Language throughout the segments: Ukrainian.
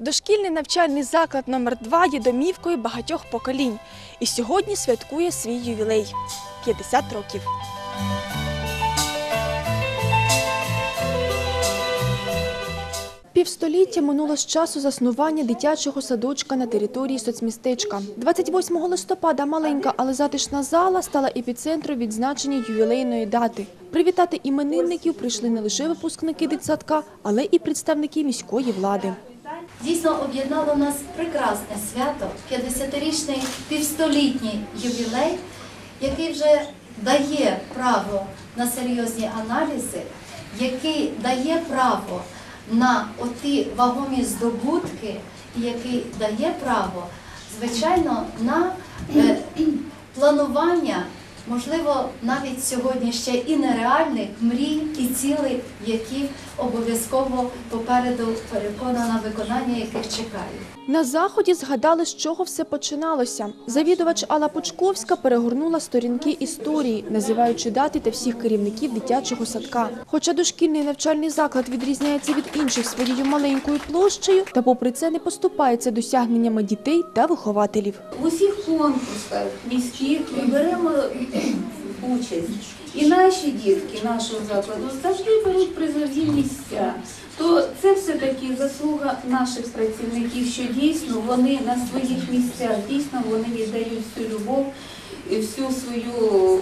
Дошкільний навчальний заклад номер 2 є домівкою багатьох поколінь і сьогодні святкує свій ювілей 50 років. Півстоліття минуло з часу заснування дитячого садочка на території соцмістечка. 28 листопада маленька, але затишна зала стала епіцентром відзначення ювілейної дати. Привітати іменинників прийшли не лише випускники дитсадка, але і представники міської влади. Дійсно об'єднало нас прекрасне свято, 50-річний півстолітній ювілей, який вже дає право на серйозні аналізи, який дає право на оті вагомі здобутки, який дає право, звичайно, на е, планування, можливо, навіть сьогодні ще і нереальних мрій і цілей, які обов'язково попереду переконана виконання яких чекають. На заході згадали, з чого все починалося. Завідувач Алла Почковська перегорнула сторінки історії, називаючи дати та всіх керівників дитячого садка. Хоча дошкільний навчальний заклад відрізняється від інших своєю маленькою площею, та попри це не поступається досягненнями дітей та вихователів. В усіх конкурсах міських ми беремо участь. І наші дітки нашого закладу завжди беруть призові місця. То це все-таки заслуга наших працівників, що дійсно вони на своїх місцях, дійсно вони віддають всю любов і всю свою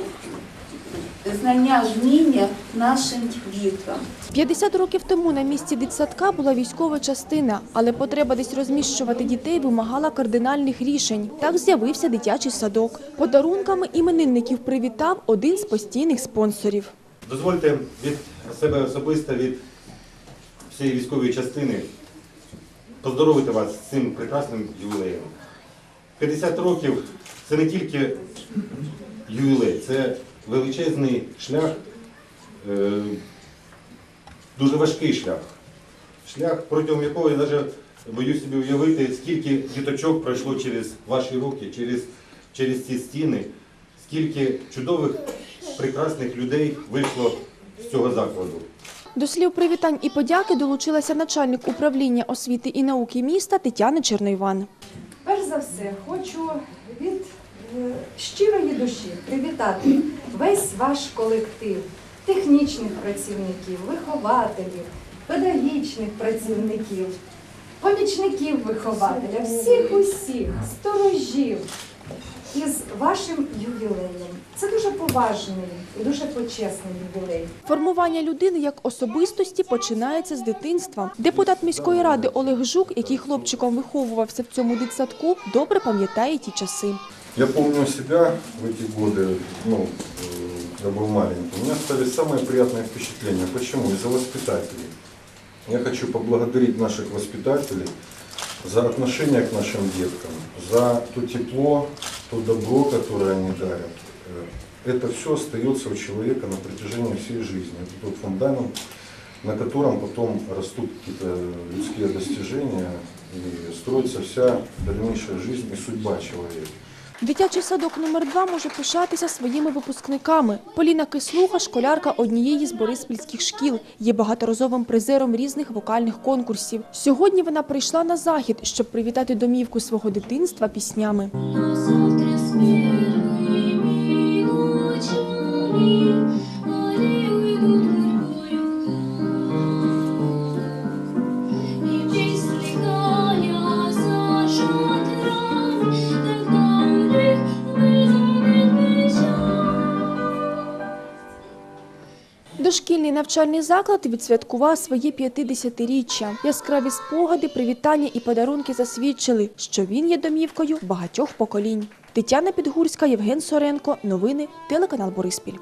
знання, вміння нашим діткам. 50 років тому на місці дитсадка була військова частина, але потреба десь розміщувати дітей вимагала кардинальних рішень. Так з'явився дитячий садок. Подарунками іменинників привітав один з постійних спонсорів. Дозвольте від себе особисто, від всієї військової частини поздоровити вас з цим прекрасним ювілеєм. 50 років це не тільки ювілей, це величезний шлях, е, дуже важкий шлях. Шлях, протягом якого я навіть боюсь собі уявити, скільки діточок пройшло через ваші руки, через, через ці стіни, скільки чудових, прекрасних людей вийшло з цього закладу. До слів привітань і подяки долучилася начальник управління освіти і науки міста Тетяна Черноїван. Перш за все, хочу щирої душі привітати весь ваш колектив технічних працівників, вихователів, педагогічних працівників, помічників вихователя, всіх усіх, сторожів із вашим ювілеєм. Це дуже поважний і дуже почесний ювілей. Формування людини як особистості починається з дитинства. Депутат міської ради Олег Жук, який хлопчиком виховувався в цьому дитсадку, добре пам'ятає ті часи. Я помню себя в эти годы, ну, э, я был маленький. У меня остались самые приятные впечатления. Почему? Из-за воспитателей. Я хочу поблагодарить наших воспитателей за отношение к нашим деткам, за то тепло, то добро, которое они дарят. Э, Это все остается у человека на протяжении всей жизни. Это тот фундамент, на котором потом растут какие-то людские достижения и строится вся дальнейшая жизнь и судьба человека. Дитячий садок номер 2 може пишатися своїми випускниками. Поліна Кислуха – школярка однієї з бориспільських шкіл, є багаторазовим призером різних вокальних конкурсів. Сьогодні вона прийшла на захід, щоб привітати домівку свого дитинства піснями. Дошкільний навчальний заклад відсвяткував своє 50-річчя. Яскраві спогади, привітання і подарунки засвідчили, що він є домівкою багатьох поколінь. Тетяна Підгурська, Євген Соренко. Новини телеканал Бориспіль.